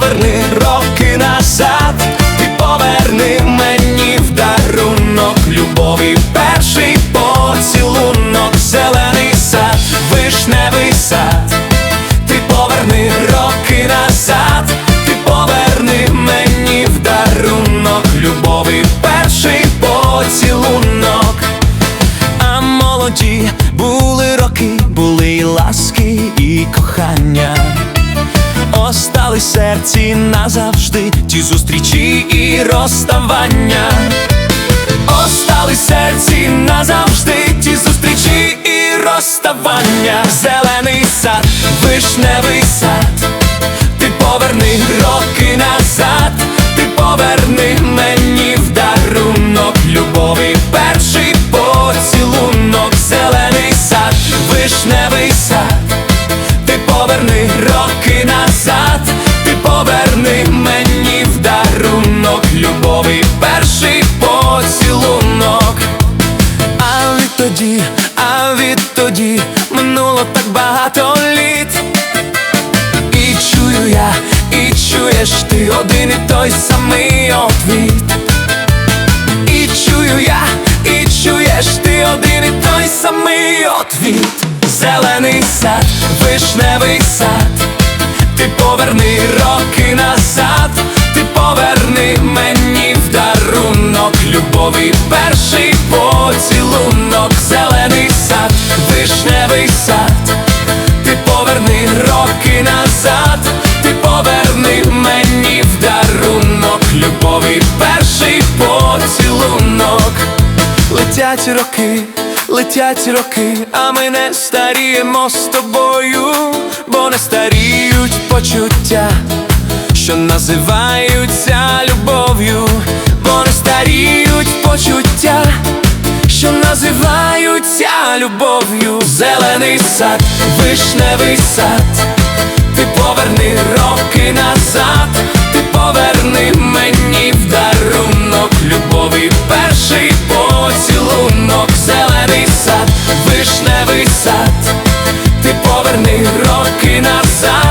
поверни роки назад. Серці назавжди ті зустрічі і розставання. Остали серці назавжди ті зустрічі і розставання. Зелений сад, вишневий сад, ти поверни роки назад, ти поверни мені в дарунок любові, перший поцілунок, зелений сад, вишневий сад, ти поверни минуло так багато літ. І чую я, і чуєш ти один і той самий отвіт. І чую я, і чуєш ти один і той самий отвіт. Зелений сад, вишневий сад, ти поверни роки назад, ти поверни мені в дарунок любові, перший поцілунок, Летять роки, летять роки, а ми не старіємо з тобою, бо не старіють почуття, що називаються любов'ю, бо не старіють почуття, що називаються любов'ю, зелений сад, вишневий сад, ти поверни роки назад, поверни роки назад.